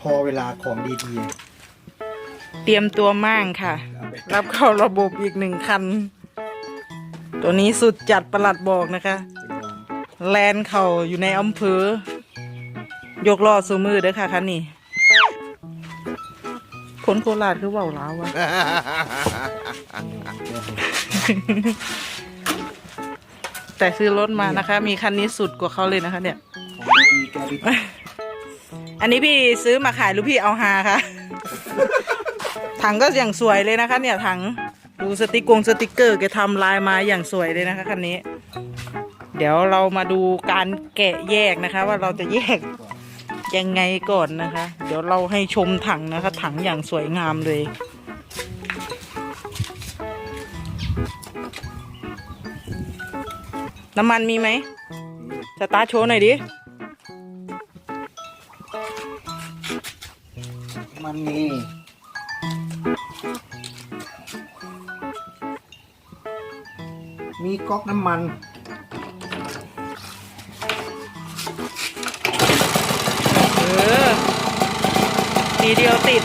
พอเวลาของดีเตรียมตัวมั่งค่ะ ๆเอาไปรับเข้าระบบอีกหนึ่งคัน ตัวนี้สุดจัดประหลัดบอกนะคะ แลนเข่าอยู่ในอำเภอ ยกล้อสูมือเด้อค่ะคันนี้คนโคราชคือเว่าล้าววะ แต่ซื้อรถมานะคะ มีคันนี้สุดกว่าเขาเลยนะคะ เนี่ย ของดีๆแกไป อันนี้พี่ซื้อมาขายหรือพี่เอาหาคะ ถังก็อย่างสวยเลยนะคะ เนี่ยถังดูสติกกงสติกเกอร์แกทำลายมาอย่างสวยเลยนะคะคันนี้ เดี๋ยวเรามาดูการแกะแยกนะคะ ว่าเราจะแยกยังไงก่อนนะคะ เดี๋ยวเราให้ชมถังนะคะ ถังอย่างสวยงามเลยน้ำมันมีไหมสตาร์ทโชว์หน่อยดิ มันมี มีก๊อกน้ำมันเออทีเดียวติด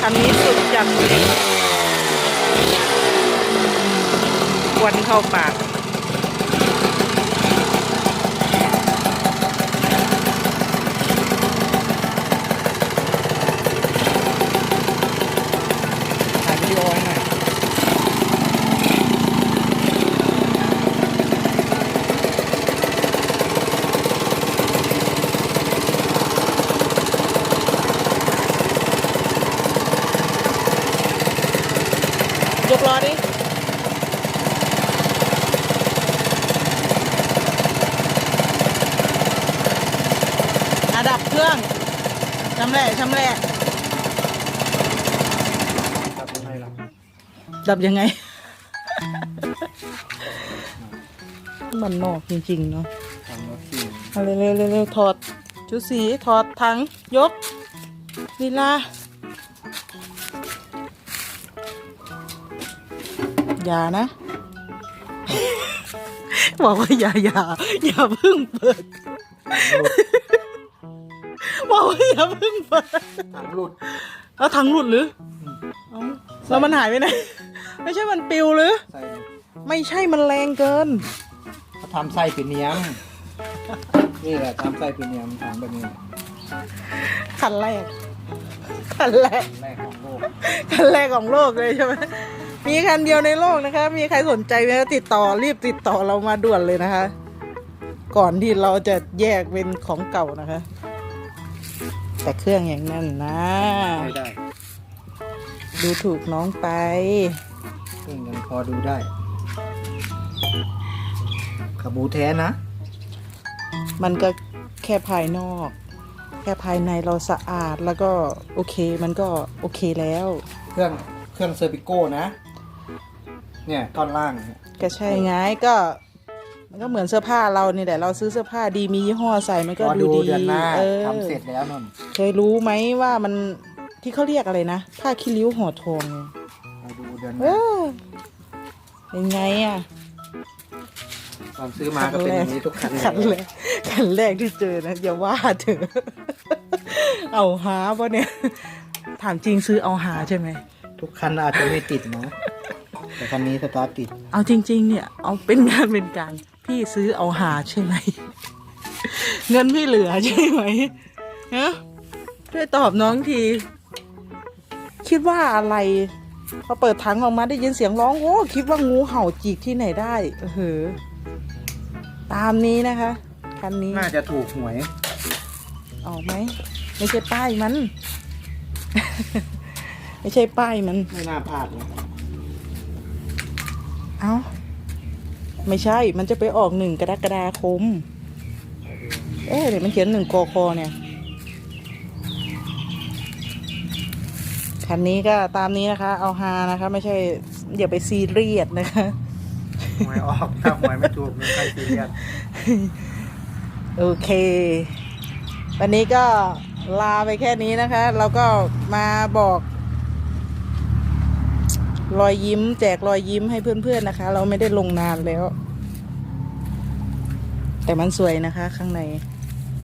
คันนี้สุดจัดเลยควันเข้าปาก ถ่ายวิดีโอให้หน่อย ยกล้อดิอะดับเครื่องชำแหละชำแหละดับยังไงล่ะดับยังไง มันนอกจริง ๆ เนาะทำรถสี่เอาเร็วๆเร็วๆถอด ชุดสีถอดถังยกลีลา อย่านะ บอกว่าอย่าอย่าอย่าเพิ่งเปิด บอกว่าอย่าเพิ่งเปิดถังหลุดแล้วถังหลุดหรือเอ้าแล้วมันหายไปไหน ไม่ใช่มันปิวหรือ ใส่ไม่ใช่มันแรงเกิน เขาทำไส้เป็นเนียม นี่แหละทำไส้เป็นเนียมถังแบบนี้คันแรกคันแรก แรกของโลก คันแรกของโลกเลยใช่ไหม มีคันเดียวในโลกนะคะ มีใครสนใจไหมก็ติดต่อรีบติดต่อเรามาด่วนเลยนะคะ ก่อนที่เราจะแยกเป็นของเก่านะคะ แต่เครื่องอย่างนั้นนะ ไม่ได้ดูถูกน้องไปซึ่งยังพอดูได้ขบูแท้นะมันก็แค่ภายนอก แค่ภายในเราสะอาดแล้วก็โอเคมันก็โอเคแล้ว เครื่องเครื่องเซอร์ปิโก้นะ เนี่ยท่อนล่างเนี่ยก็ใช่ไงก็ มันก็เหมือนเสื้อผ้าเรานี่แหละเราซื้อเสื้อผ้าดีมียี่ห้อใส่มันก็รอดูดูดีเดือนหน้าเออทำเสร็จแล้วนนเคยรู้ไหมว่ามันที่เขาเรียกอะไรนะผ้าคีริ้วห่อทองเนี่ยมาดูเดือนหเอน้าอเป็นไงอะตอนซื้อมาก็เป็นอย่างนี้ทุกคันคันเลแรยกคันแรกที่เจอนะอย่าว่าเถอะเอาหาปะเนี่ยถามจริงซื้อเอาหาใช่ไหมทุกคันอาจจะไม่ติดนะ แต่คันนี้สตาร์ทติด เอาจริง ๆ เนี่ย เอาเป็นงานเป็นการพี่ซื้อเอาหาใช่ไหม เงินพี่เหลือใช่ไหมฮะช่วยตอบน้องที คิดว่าอะไรพอเปิดถังออกมาได้ยินเสียงร้องโอ้คิดว่างูเห่าจิกที่ไหนได้เออเหอตามนี้นะคะคันนี้น่าจะถูกหวย ออกไหมไม่ใช่ป้ายมัน ไม่ใช่ป้ายมัน ไม่น่าพลาดเลย เอ้า ไม่ใช่ มันจะไปออกหนึ่งกรกฎาคม เอ๊ะเดี๋ยวมันเขียนหนึ่งกคเนี่ย คันนี้ก็ตามนี้นะคะ เอาฮานะคะ ไม่ใช่อย่าไปซีเรียสนะคะหวยออกถ้าหวยไม่ถูกไม่ใครซีเรียสโอเค วันนี้ก็ลาไปแค่นี้นะคะ เราก็มาบอก รอยยิ้ม แจกรอยยิ้มให้เพื่อนๆนะคะ เราไม่ได้ลงนานแล้ว แต่มันสวยนะคะข้างใน